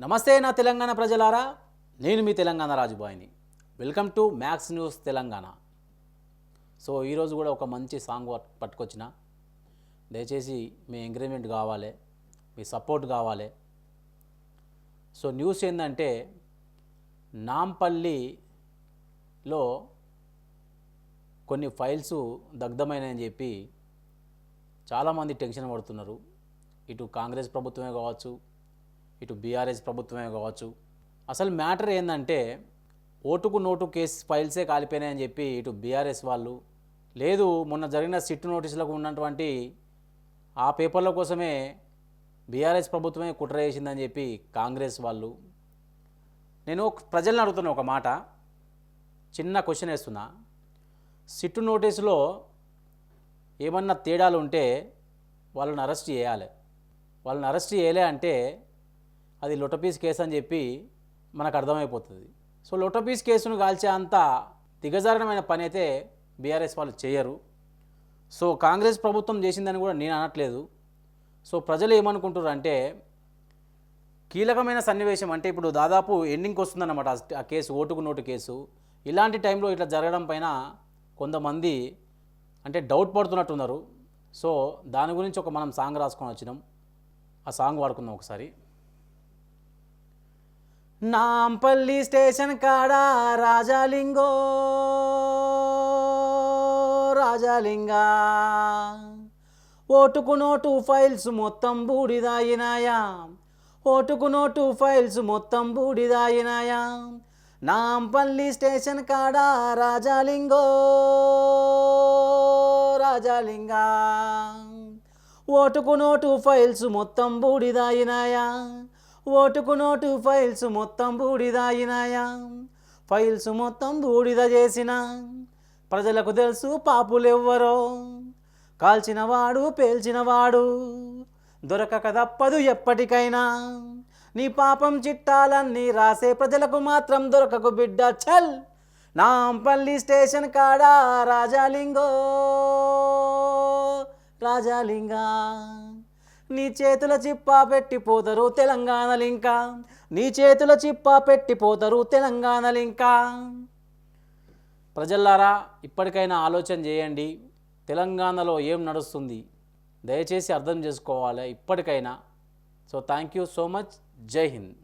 నమస్తే నా తెలంగాణ ప్రజలారా నేను మీ Telangana రాజుబాయిని. Welcome to Max News Telangana. So ఈరోజు కూడా ఒక మంచి సాంగ్ పట్టుకొచ్చిన. దయచేసి మీ ఎంకరేజ్మెంట్ కావాలి మీ సపోర్ట్ కావాలి. సో న్యూస్ ఏంటంటే నాంపల్లిలో కొన్ని ఫైల్స్ దగ్ధమైనాయని చెప్పి చాలామంది టెన్షన్ పడుతున్నారు. ఇటు కాంగ్రెస్ ప్రభుత్వమే కావచ్చు ఇటు బీఆర్ఎస్ ప్రభుత్వమే కావచ్చు. అసలు మ్యాటర్ ఏంటంటే ఓటుకు నోటు కేసు ఫైల్సే కాలిపోయినాయని చెప్పి ఇటు బీఆర్ఎస్ వాళ్ళు లేదు మొన్న జరిగిన సిట్టు నోటీసులకు ఉన్నటువంటి ఆ పేపర్ల కోసమే బీఆర్ఎస్ ప్రభుత్వమే కుట్ర చేసిందని చెప్పి కాంగ్రెస్ వాళ్ళు. నేను ప్రజలను అడుగుతున్నా ఒక మాట చిన్న క్వశ్చన్ వేస్తున్నా. సిట్టు నోటీసులో ఏమన్నా తేడాలు ఉంటే వాళ్ళని అరెస్ట్ చేయాలి. వాళ్ళని అరెస్ట్ చేయలే అంటే అది లొటపీస్ కేసు అని చెప్పి మనకు అర్థమైపోతుంది. సో లొటపీస్ కేసును కాల్చే అంత దిగజారణమైన పని అయితే బీఆర్ఎస్ వాళ్ళు చేయరు. సో కాంగ్రెస్ ప్రభుత్వం చేసిందని కూడా నేను అనట్లేదు. సో ప్రజలు ఏమనుకుంటారు అంటే కీలకమైన సన్నివేశం అంటే ఇప్పుడు దాదాపు ఎండింగ్కి వస్తుందన్నమాట ఆ- కేసు ఓటుకు నోటు కేసు. ఇలాంటి టైంలో ఇట్లా జరగడం పైన కొంతమంది అంటే డౌట్ పడుతున్నట్టున్నారు. సో దాని గురించి ఒక మనం సాంగ్ రాసుకొని వచ్చినాం. ఆ సాంగ్ వాడుకుందాం ఒకసారి. నాంపల్లి స్టేషన్ కాడ రాజాలింగో రాజాలింగా. ఓటుకు నోటు ఫైల్స్ మొత్తం బూడిదాయినాయా? ఓటుకు నోటు ఫైల్స్ మొత్తం బూడిదాయినాయా? నాంపల్లి స్టేషన్ కాడ రాజాలింగో రాజాలింగా. ఓటుకు నోటు ఫైల్స్ మొత్తం బూడిదాయినాయా? ఓటుకు నోటు ఫైల్స్ మొత్తం బూడిదాయినాయా ఫైల్స్ మొత్తం బూడిద చేసిన ప్రజలకు తెలుసు పాపులెవ్వరో. కాల్చినవాడు పేల్చినవాడు దొరకక తప్పదు ఎప్పటికైనా. నీ పాపం చిట్టాలన్నీ రాసే ప్రజలకు మాత్రం దొరకకు బిడ్డ చల్! నాంపల్లి స్టేషన్ కాడా రాజాలింగో రాజాలింగా. నీ చేతుల చిప్పా పెట్టిపోతారు తెలంగాణలింకా. నీ చేతుల చిప్పా పెట్టిపోతారు తెలంగాణలింకా. ప్రజల్లారా ఇప్పటికైనా ఆలోచన చేయండి. తెలంగాణలో ఏం నడుస్తుంది? దయచేసి అర్థం చేసుకోవాలి ఇప్పటికైనా. So thank you so much జై హింద్.